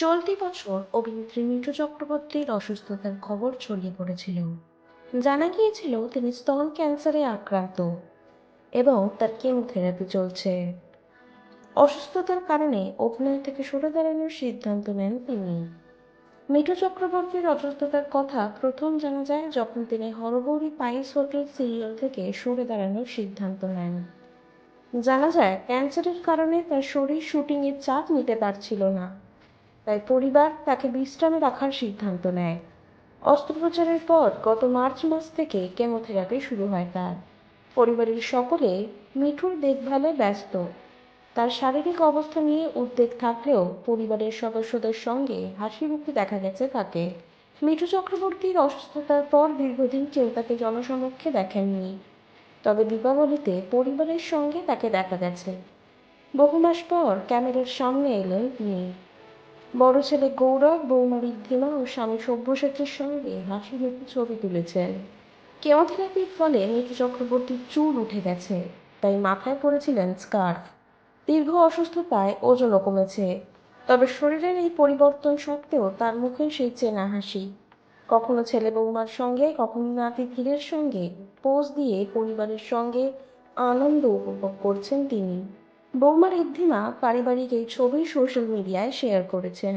চলতি বছর অভিনেত্রী মিঠু চক্রবর্তীর অসুস্থতার খবর ছড়িয়ে পড়েছিল। জানা গিয়েছিল, তিনি স্তন ক্যান্সারে আক্রান্ত এবং তার কেমোথেরাপি চলছে। অসুস্থতার কারণে অভিনয় থেকে সরে দাঁড়ানোর সিদ্ধান্ত নেন তিনি। মিঠু চক্রবর্তীর অসুস্থতার কথা প্রথম জানা যায় যখন তিনি হরগৌরী পাইস হোটেল সিরিয়াল থেকে সরে দাঁড়ানোর সিদ্ধান্ত নেন। জানা যায়, ক্যান্সারের কারণে তার শরীর শুটিংয়ের চাপ নিতে পারছিল না। তাই পরিবার তাকে বিশ্রামে রাখার সিদ্ধান্ত নেয়। অস্ত্রোপচারের পর গত মার্চ মাস থেকে কেমোথেরাপি শুরু হয় তার। পরিবারের সকলে মিঠুর দেখভালে ব্যস্ত। তার শারীরিক অবস্থা নিয়ে উদ্বেগ থাকলেও পরিবারের সদস্যদের সঙ্গে হাসি মুখে দেখা গেছে তাকে। মিঠু চক্রবর্তীর অসুস্থতার পর দীর্ঘদিন কেউ তাকে জনসমক্ষে দেখেননি। তবে দীপাবলিতে পরিবারের সঙ্গে তাকে দেখা গেছে। বহু মাস পর ক্যামেরার সামনে এলেন তিনি। বড় ছেলে গৌরব, বৌমা ঋদ্ধিমা ও স্বামী সব্যসাচীর সঙ্গে হাসি মুখে ছবি তুলেছেন কেমোথেরাপির ফলে মিঠু চক্রবর্তীর চুল উঠে গেছে, তাই মাথায় পড়েছিলেন স্কার্ফ। দীর্ঘ অসুস্থতায় ওজনও কমেছে, তবে শরীরের এই পরিবর্তন সত্ত্বেও তার মুখে সেই চেনা হাসি। কখনো ছেলে বৌমার সঙ্গে, কখনো নাতি ধীরের সঙ্গে, পোজ দিয়ে পরিবারের সঙ্গে আনন্দ উপভোগ করছেন তিনি। বৌমা ঋদ্ধিমা পারিবারিক এই ছবি সোশ্যাল মিডিয়ায় শেয়ার করেছেন।